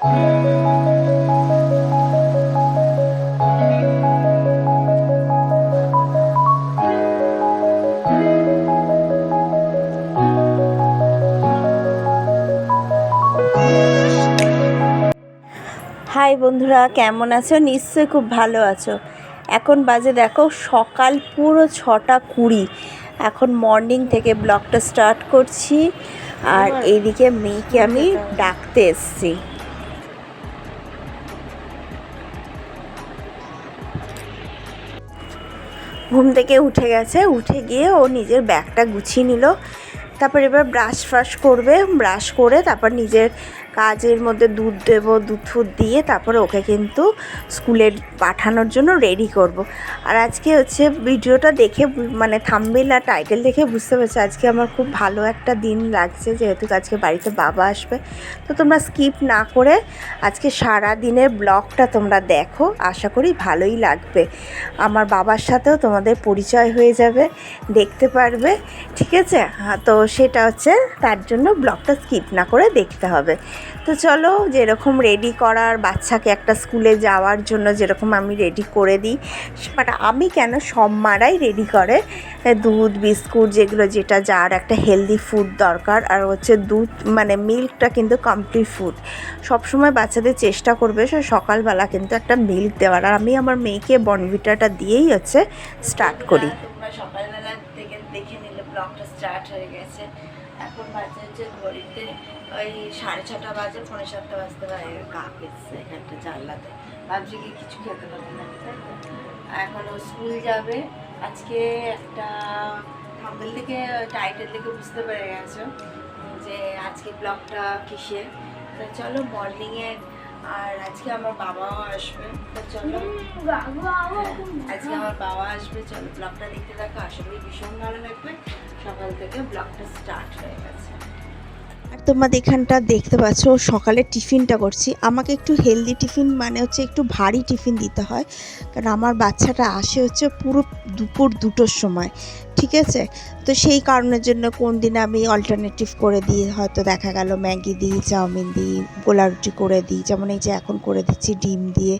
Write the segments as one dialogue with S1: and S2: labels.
S1: High বন্ধুরা কেমন আছো? নিশ্চয়ই খুব ভালো আছো। এখন বাজে দেখো সকাল পুরো ছটা কুড়ি। এখন মর্নিং থেকে ব্লগটা স্টার্ট করছি। আর এইদিকে মেয়েকে আমি ডাকতে এসছি। ঘুম থেকে উঠে গেছে, উঠে গিয়ে ও নিজের ব্যাগটা গুছিয়ে নিল। তারপর এবার ব্রাশ ফ্রাশ করবে ব্রাশ করে তারপর নিজের কাজের মধ্যে দুধ দেব দুধ ফুদ দিয়ে তারপরে ওকে কিন্তু স্কুলে পাঠানোর জন্য রেডি করব। আর আজকে হচ্ছে ভিডিওটা দেখে মানে থাম্বেল আর টাইটেল দেখে বুঝতে পারছি আজকে আমার খুব ভালো একটা দিন লাগছে যেহেতু আজকে বাড়িতে বাবা আসবে। তো তোমরা স্কিপ না করে আজকে সারা দিনের ব্লগটা তোমরা দেখো আশা করি ভালোই লাগবে। আমার বাবার সাথেও তোমাদের পরিচয় হয়ে যাবে দেখতে পারবে ঠিক আছে? হ্যাঁ, তো সেটা হচ্ছে তার জন্য ব্লগটা স্কিপ না করে দেখতে হবে। তো চলো যেরকম রেডি করার বাচ্চাকে একটা স্কুলে যাওয়ার জন্য যেরকম আমি রেডি করে দিই বাট আমি কেন সব মারাই রেডি করে? দুধ, বিস্কুট যেগুলো, যেটা যার একটা হেলদি ফুড দরকার, আর হচ্ছে দুধ মানে মিল্কটা কিন্তু কমপ্লিট ফুড সবসময় বাচ্চাদের চেষ্টা করবে সে সকালবেলা কিন্তু একটা মিল্ক দেওয়ার, আর আমি আমার মেয়েকে বনভিটাটা দিয়েই হচ্ছে স্টার্ট করি। সকালবেলা ওই সাড়ে ছটা বাজে পৌনে সাতটা বাজতে পারে কাক এসছে এখানটা জানলাতে। ভাবছি কি কিছু খেতে পারবে না এখন ও স্কুল যাবে। আজকে একটা থাম্বেল থেকে টাইটেল থেকে বুঝতে পেরে গেছো যে আজকে ব্লগটা কিসের। তো চলো মর্নিংয়ে আর আজকে আমার বাবাও আসবে। তো চলো। হ্যাঁ, আজকে আমার বাবা আসবে। চলো ব্লগটা দেখতে থাকো আশা করি ভীষণ ভালো লাগবে। সকাল থেকে ব্লগটা স্টার্ট হয়ে গেছে। তোমাদের এখানটা দেখতে পাচ্ছ, সকালে টিফিনটা করছি। আমাকে একটু হেলদি টিফিন মানে হচ্ছে একটু ভারী টিফিন দিতে হয়। কারণ আমার বাচ্চাটা আসে হচ্ছে পুরো দুপুর দুটোর সময়। ঠিক আছে? তো সেই কারণের জন্য কোন দিন আমি অল্টারনেটিভ করে দিই হয়তো দেখা গেল ম্যাগি দিই, চাউমিন দিই গোলা রুটি করে দিই, যেমন এই যে এখন করে দিচ্ছি ডিম দিয়ে,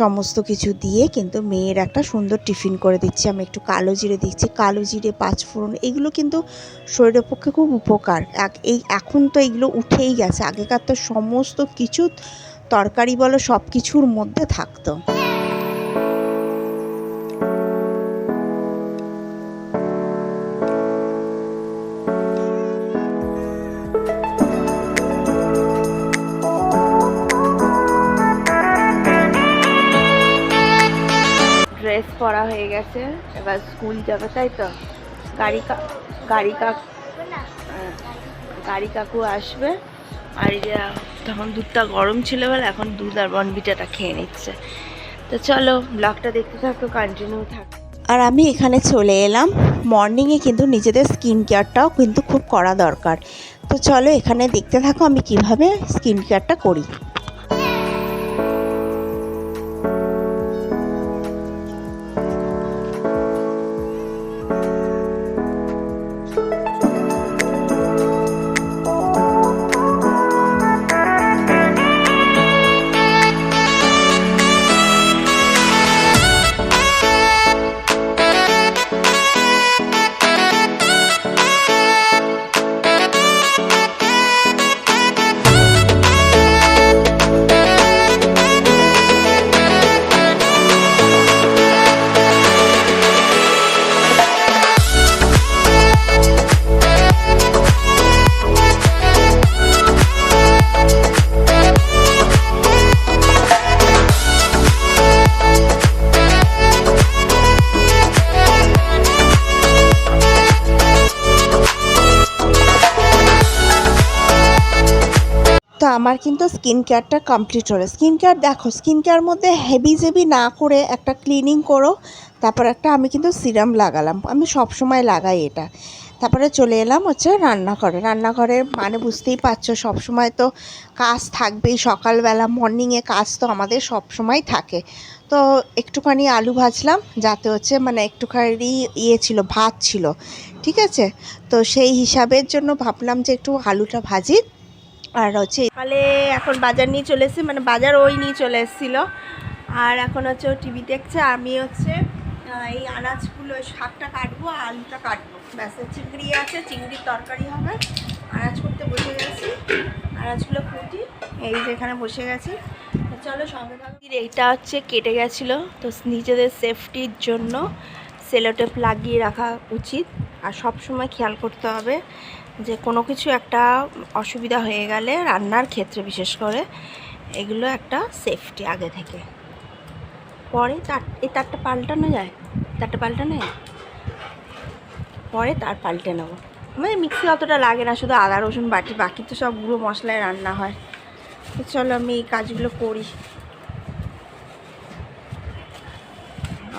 S1: সমস্ত কিছু দিয়ে কিন্তু মেয়ের একটা সুন্দর টিফিন করে দিচ্ছি। আমি একটু কালো জিরে দিচ্ছি। কালো জিরে, পাঁচফোড়ন, এগুলো কিন্তু শরীরের পক্ষে খুব উপকার। এক, এই এখন তো এগুলো উঠেই গেছে। আগেকার তো সমস্ত কিছু তরকারি বলো সব কিছুর মধ্যে থাকতো। পরা হয়ে গেছে। এবার স্কুল যাবে, তাই তো? গাড়ি গাড়ি কাক গাড়ি কাকু আসবে। আর তখন দুধটা গরম ছিল বলে এখন দুধ আর বনবিটাটা খেয়ে নিচ্ছে। তো চলো, ব্লগটা দেখতে থাকো কন্টিনিউ থাক। আর আমি এখানে চলে এলাম। মর্নিংয়ে কিন্তু নিজেদের স্কিন কেয়ারটাও কিন্তু খুব করা দরকার। তো চলো এখানে দেখতে থাকো আমি কীভাবে স্কিন কেয়ারটা করি। কিন্তু স্কিন কেয়ারটা কমপ্লিট হলো। স্কিন কেয়ার দেখো স্কিন কেয়ার মধ্যে হেভি জেবি না করে একটা ক্লিনিং করো, তারপর একটা আমি কিন্তু সিরাম লাগালাম। আমি সব সময় লাগাই এটা। তারপরে চলে এলাম হচ্ছে রান্নাঘরে। রান্নাঘরে মানে বুঝতেই পারছ সব সময় তো কাজ থাকবেই। সকালবেলা মর্নিংয়ে কাজ তো আমাদের সব সময় থাকে। তো একটুখানি আলু ভাজলাম, যাতে হচ্ছে মানে একটুখানি ইয়ে ছিল, ভাত ছিল। ঠিক আছে? তো সেই হিসাবের জন্য ভাবলাম যে একটু আলুটা ভাজি। আর হচ্ছে তাহলে এখন বাজার নিয়ে চলে এসেছি মানে বাজার ওই নিয়ে চলে এসেছিল। আর এখন হচ্ছে ও টিভি দেখছে, আমি হচ্ছে এই আনাজগুলো শাকটা কাটবো আর আলুটা কাটবো। ব্যাস চিংড়ি আছে, চিংড়ির তরকারি হবে। আনাজ করতে বসে গেছি। আনাজগুলো কুটি, এই যেখানে বসে গেছি। চলো সঙ্গে থাকো। এইটা হচ্ছে কেটে গেছিল, তো নিজেদের সেফটির জন্য সেলোটেপ লাগিয়ে রাখা উচিত। আর সব সময় খেয়াল করতে হবে যে কোনো কিছু একটা অসুবিধা হয়ে গেলে রান্নার ক্ষেত্রে বিশেষ করে এগুলো একটা সেফটি আগে থেকে। পরে তার, এই তারটা পাল্টানো যায়? তারটা পাল্টানো যায়? পরে তার পাল্টে নেব। মানে মিক্সি অতটা লাগে না, শুধু আদা, রসুন, বাটি, বাকি তো সব গুঁড়ো মশলায় রান্না হয়। তো চলো আমি এই কাজগুলো করি।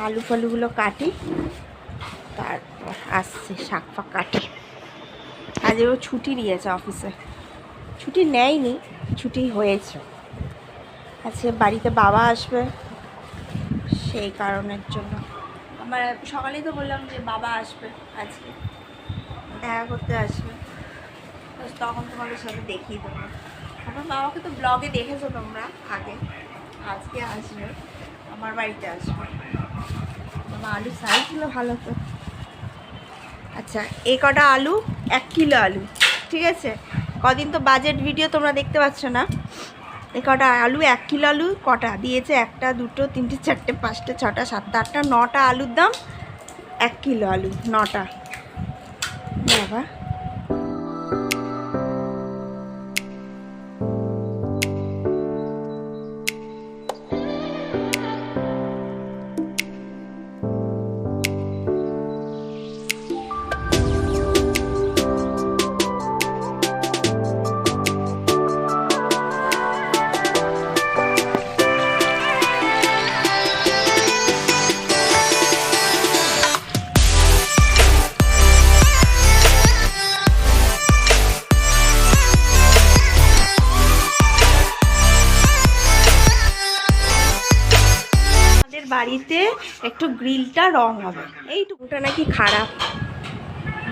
S1: আলু ফালুগুলো কাটি, তারপর আসছে শাক ফাক কাটি। আজকে ও ছুটি নিয়েছে অফিসে ছুটি নেয়নি ছুটি হয়েছে। আজকে বাড়িতে বাবা আসবে সেই কারণের জন্য। আমার সকালেই তো বললাম যে বাবা আসবে আজকে। দেখা করতে আসবে। তখন তোমাদের সাথে দেখিয়ে দেবো। আমার বাবাকে তো ব্লগে দেখেছ তোমরা আগে। আজকে আসবে আমার বাড়িতে আসবে। আমার আলু সাইজগুলো ভালো তো। আচ্ছা এ কটা আলু? এক কিলো আলু, ঠিক আছে? কদিন তো বাজেট ভিডিও তোমরা দেখতে পাচ্ছ না। এ কটা আলু, এক কিলো আলু, কটা? দিয়েছে একটা, দুটো, তিনটে, চারটে, পাঁচটা, ছটা, সাতটা, আটটা, নটা আলুর দাম এক কিলো আলু, নটা। বাবা। বাড়িতে একটু গ্রিলটা রং হবে। এইটুকুটা নাকি খারাপ।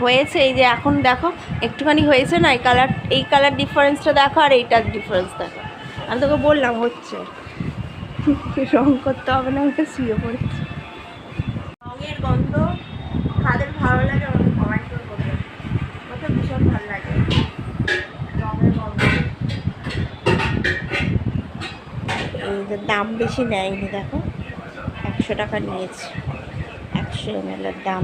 S1: হয়েছে এই যে এখন দেখো, একটুখানি হয়েছে না, এই কালার এই কালার ডিফারেন্সটা দেখো আর এইটার ডিফারেন্স দেখো। আমি তোকে বললাম হচ্ছে। রং করতে হবে না, ওটা শুয়ে পড়েছে। রঙের গন্ধ কাদের ভালো লাগে ভীষণ ভালো লাগে। রঙের গন্ধ। দাম বেশি নেয়নি, দেখো। একশো টাকা নিয়েছে। একশো এমএলের দাম।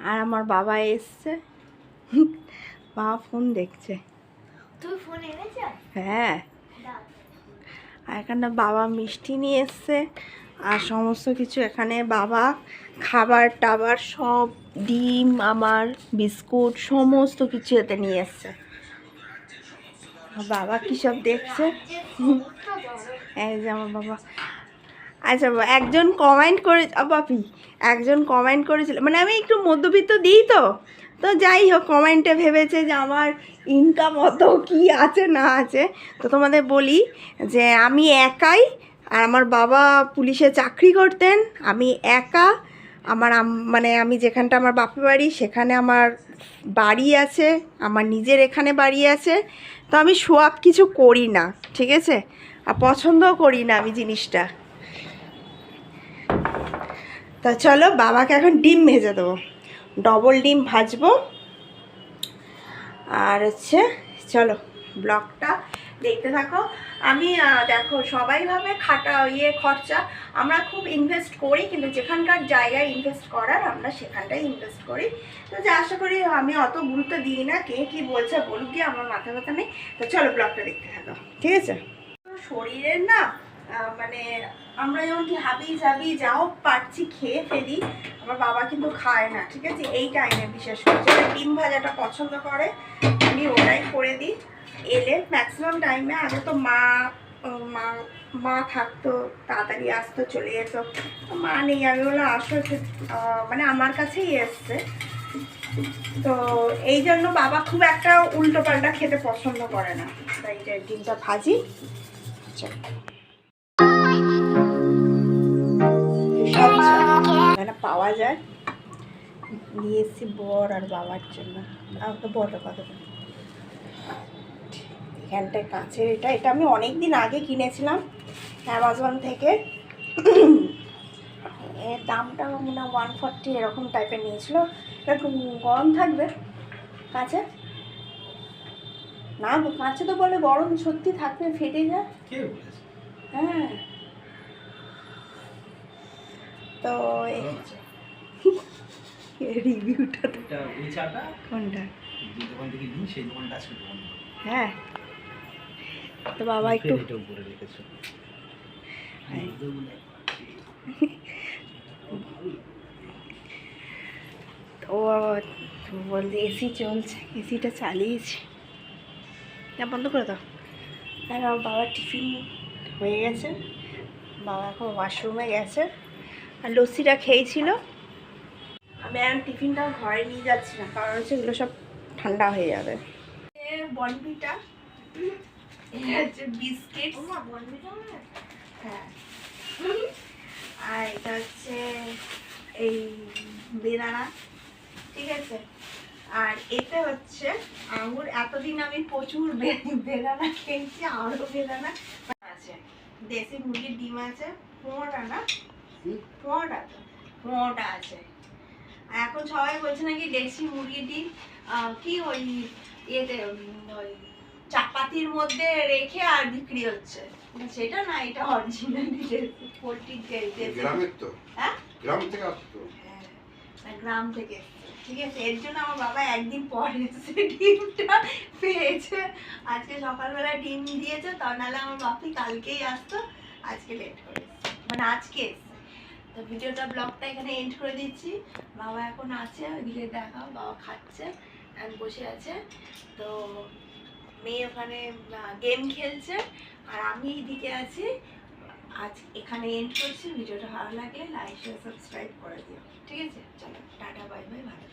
S1: আর আমার বাবা এসছে। বাবা ফোন দেখছে।
S2: তুমি ফোন এনেছ?
S1: হ্যাঁ। আর এখানে বাবা মিষ্টি নিয়ে এসছে। আর সমস্ত কিছু এখানে বাবা খাবার টাবার সব ডিম আমার বিস্কুট সমস্ত কিছু এতে নিয়ে এসছে। বাবা কী সব দেখছে? এই যে আমার বাবা। আচ্ছা একজন কমেন্ট করে বাপি, একজন কমেন্ট করেছিল। মানে আমি একটু মধ্যবিত্ত দিই তো। তো যাই হোক কমেন্টে ভেবেছে যে আমার ইনকাম অত কি আছে না আছে। তো তোমাদের বলি যে আমি একাই, আর আমার বাবা পুলিশে চাকরি করতেন, আমি একা। আমার মানে আমি যেখানটা আমার বাপের বাড়ি, সেখানে আমার বাড়ি আছে, আমার নিজের এখানে বাড়ি আছে। তো আমি সোয়াব কিছু করি না, ঠিক আছে? আর পছন্দও করি না আমি জিনিসটা। তা চলো বাবাকে এখন ডিম ভেজে দেবো। ডবল ডিম ভাজবো। আর হচ্ছে, চলো ব্লগটা দেখতে থাকো। আমি দেখো সবাই ভাবে খাটা ইয়ে খরচা, আমরা খুব ইনভেস্ট করি, কিন্তু যেখানকার জায়গায় ইনভেস্ট করার আমরা সেখানটাই ইনভেস্ট করি। তো যে আশা করি আমি অত গুরুত্ব দিই না, কে কী বলছে বলুক গিয়ে, আমার মাথা ব্যথা নেই। তো চলো ব্লগটা দেখতে থাকো। ঠিক আছে? শরীরের না মানে আমরা যেমন কি হাবি জাবি যাও পারছি খেয়ে ফেলি, আমার বাবা কিন্তু খায় না, ঠিক আছে? এই টাইমে বিশেষ করে। যেটা ডিম ভাজাটা পছন্দ করে, আমি ওটাই করে দিই। এলে ম্যাক্সিমাম টাইমে আগে তো মা মা মা থাকতো, তাড়াতাড়ি আসতো, চলে যেত। মা নেই, আমি বললাম, আসো মানে আমার কাছেই এসছে। তো এই জন্য বাবা খুব একটা উল্টো পাল্টা খেতে পছন্দ করে না। তাই ডিমটা ভাজি। চলো পাওয়া যায়। বর আর বাবার জন্য। আমাকে এখানটায় এটা। এটা আমি অনেক দিন আগে কিনেছিলাম অ্যামাজন থেকে। এর দামটা মনে হয় ওয়ান এরকম টাইপের গরম থাকবে কাঁচে না গো, কাঁচে তো বলে গরম সত্যি থাকবে ফেটে যায়। হ্যাঁ। তো রিভিউটা তো কোনটা? হ্যাঁ। তো বাবা একটু হ্যাঁ। ও বলছে এসি চলছে এসিটা চালিয়েছি। না বন্ধ করে দাও। আর আমার বাবার টিফিন হয়ে গেছে। বাবা এখন ওয়াশরুমে গেছে। আর লস্যিটা খেয়েছিল। আমি এখন টিফিনটা ঘরে নিয়ে যাচ্ছি না কারণ হচ্ছে এগুলো সব ঠান্ডা হয়ে যাবে। বনপিটা এটা হচ্ছে বিস্কিট। হ্যাঁ। আর এটা হচ্ছে এই বেদানা ঠিক আছে? আর এতে হচ্ছে আঙুর এতদিন আমি প্রচুর বেদানা খেয়েছি আরও বেদানা আছে। দেশি মুরগির ডিম আছে পোঁটা না? তো আছে। এখন সবাই বলছে নাকি দেশি মুরগির ডিম কি ওই ইয়েতে ওই চাপাতির মধ্যে রেখে আর বিক্রি হচ্ছে। সেটা না এটা অরিজিনালি পোলট্রির
S3: গ্রামের তো?
S1: হ্যাঁ?
S3: গ্রাম থেকে আসতো
S1: গ্রাম থেকে। ঠিক আছে, এর জন্য আমার বাবা একদিন পরে ডিমটা পেয়েছে। আজকে সকালবেলা ডিম দিয়েছে, তা নাহলে আমার বাপি কালকেই আসতো, আজকে লেট করে মানে আজকে তো ভিডিওটা ব্লগটা এখানে এন্ড করে দিচ্ছি। বাবা এখন আছে, ওইদিকে দেখাও, বাবা খাচ্ছে আর বসে আছে। তো মেয়ে ওখানে গেম খেলছে, আর আমি এইদিকে আছি। আজ এখানে এন্ড করছি। ভিডিওটা ভালো লাগলে লাইক শেয়ার সাবস্ক্রাইব করে দিও। ঠিক আছে চলো টাটা বাই বাই ভালো